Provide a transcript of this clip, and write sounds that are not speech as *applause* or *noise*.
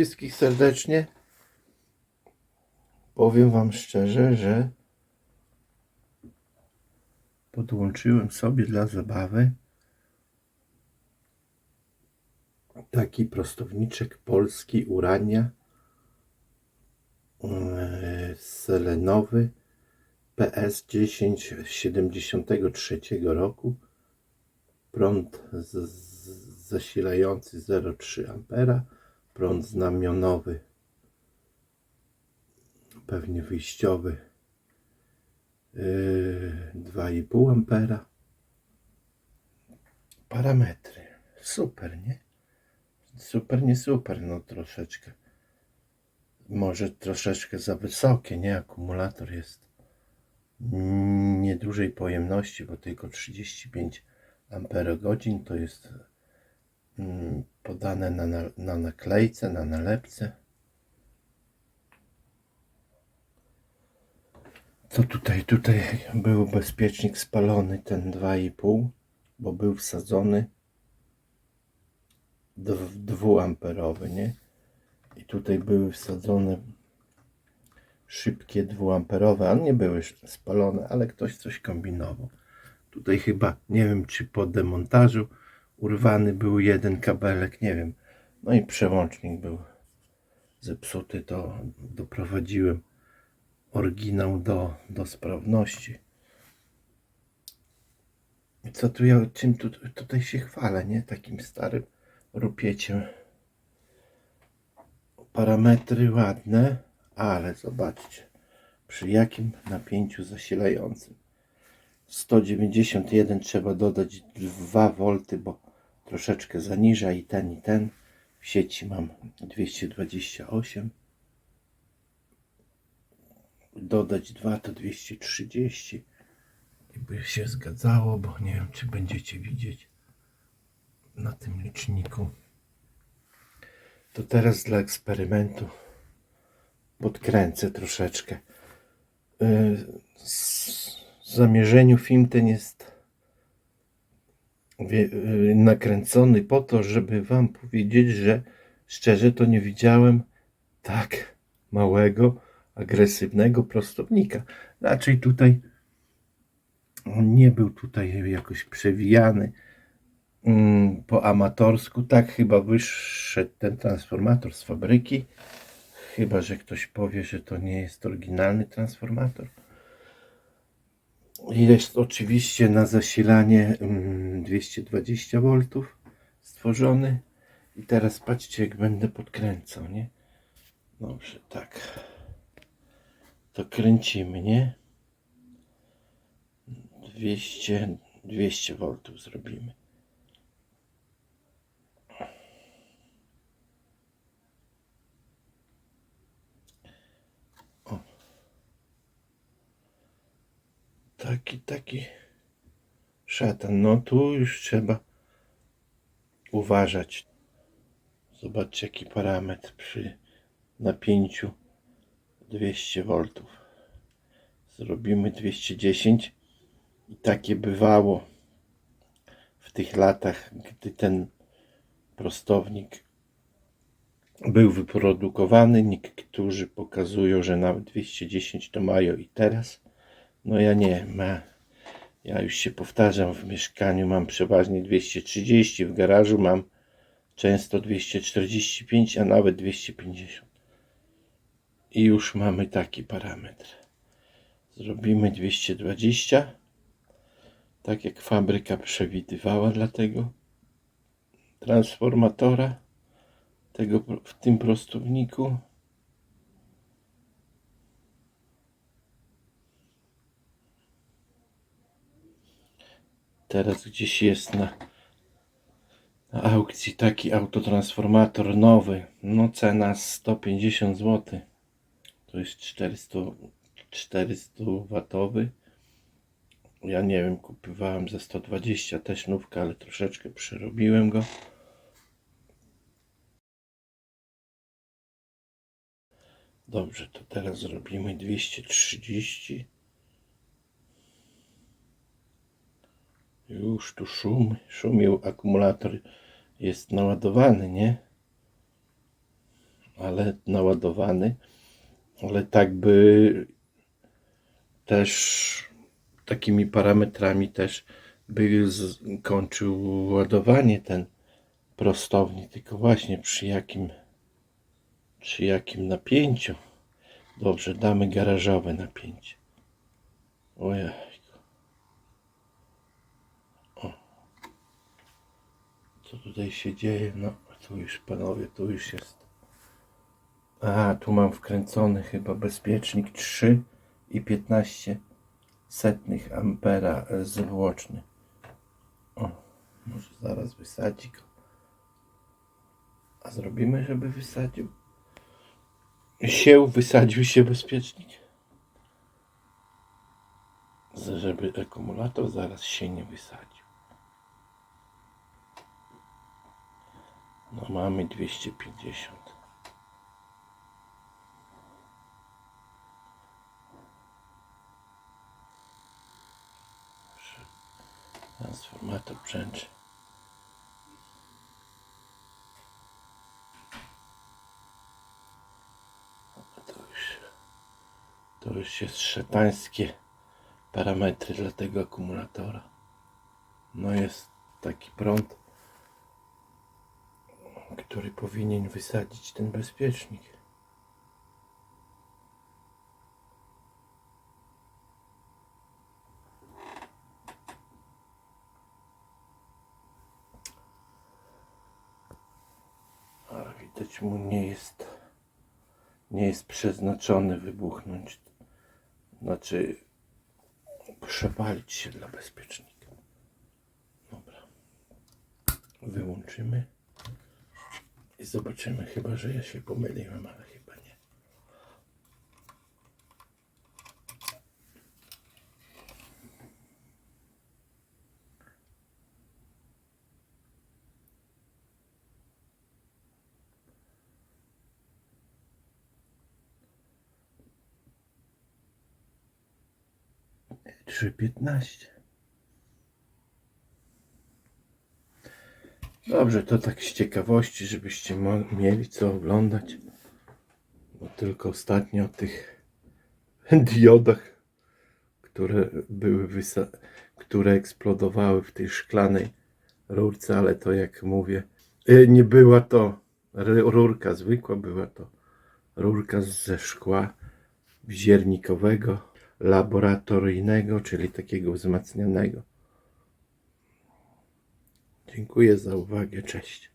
Wszystkich serdecznie. Powiem Wam szczerze, że podłączyłem sobie dla zabawy taki prostowniczek polski Urania e, selenowy PS 10 73 roku prąd z, zasilający 0,3 ampera prąd znamionowy. Pewnie wyjściowy. Yy, 2,5 ampera. Parametry. Super nie? Super nie super no troszeczkę. Może troszeczkę za wysokie nie? Akumulator jest niedużej pojemności bo tylko 35 amperogodzin to jest podane na, na, na naklejce, na nalepce. Co tutaj? Tutaj był bezpiecznik spalony, ten 2,5, bo był wsadzony dwuamperowy, nie? I tutaj były wsadzone szybkie dwuamperowe, a nie były spalone, ale ktoś coś kombinował. Tutaj chyba, nie wiem czy po demontażu urwany był jeden kabelek, nie wiem. No i przełącznik był zepsuty, to doprowadziłem oryginał do, do sprawności. Co tu ja, czym tu, tutaj się chwalę, nie? Takim starym rupieciem. Parametry ładne, ale zobaczcie, przy jakim napięciu zasilającym. 191 trzeba dodać 2 V, bo troszeczkę zaniża i ten i ten. W sieci mam 228. Dodać 2 to 230. I by się zgadzało, bo nie wiem czy będziecie widzieć na tym liczniku. To teraz dla eksperymentu podkręcę troszeczkę. Yy, zamierzeniu film ten jest y, nakręcony po to, żeby Wam powiedzieć, że szczerze to nie widziałem tak małego, agresywnego prostownika. Raczej tutaj on nie był tutaj jakoś przewijany mm, po amatorsku. Tak chyba wyszedł ten transformator z fabryki. Chyba, że ktoś powie, że to nie jest oryginalny transformator. Jest oczywiście na zasilanie 220 V stworzony. I teraz patrzcie, jak będę podkręcał, nie? Dobrze, tak. To kręcimy, nie? 200, 200 V zrobimy. Taki, taki szatan. No tu już trzeba uważać. Zobaczcie jaki parametr przy napięciu 200 V. Zrobimy 210 i takie bywało w tych latach, gdy ten prostownik był wyprodukowany. Niektórzy pokazują, że nawet 210 to mają i teraz. No ja nie, ma. Ja już się powtarzam, w mieszkaniu mam przeważnie 230, w garażu mam często 245, a nawet 250. I już mamy taki parametr. Zrobimy 220, tak jak fabryka przewidywała dla tego transformatora, tego w tym prostowniku. Teraz gdzieś jest na, na aukcji taki autotransformator nowy. No cena 150 zł. To jest 400, 400 watowy. Ja nie wiem, kupowałem za 120 też nówka, ale troszeczkę przerobiłem go. Dobrze, to teraz zrobimy 230. Już tu szum, szumił, akumulator jest naładowany, nie? ale naładowany. Ale tak by też takimi parametrami też by kończył ładowanie ten prostownik, tylko właśnie przy jakim przy jakim napięciu. Dobrze, damy garażowe napięcie. Ojejku. O. Co tutaj się dzieje? No, tu już panowie, tu już jest. A, tu mam wkręcony chyba bezpiecznik 3 i 15 setnych ampera e, zwłoczny. O, może zaraz wysadzi go. A zrobimy, żeby wysadził? Się wysadził się bezpiecznik. Żeby akumulator zaraz się nie wysadził. No mamy 250. Proszę. Transformator brzęczy. To już, to już jest szatańskie parametry dla tego akumulatora. No jest taki prąd, który powinien wysadzić ten bezpiecznik. A widać mu nie jest nie jest przeznaczony wybuchnąć. Znaczy przepalić się dla bezpiecznika. Dobra. Wyłączymy. I zobaczymy, chyba że ja się pomyliłem, ale chyba nie. Trzy piętnaście. Dobrze, to tak z ciekawości, żebyście mieli co oglądać. Bo tylko ostatnio o tych *laughs* diodach, które były które eksplodowały w tej szklanej rurce, ale to jak mówię, y, nie była to rurka zwykła, była to rurka ze szkła ziernikowego, laboratoryjnego, czyli takiego wzmacnianego. Dziękuję za uwagę. Cześć.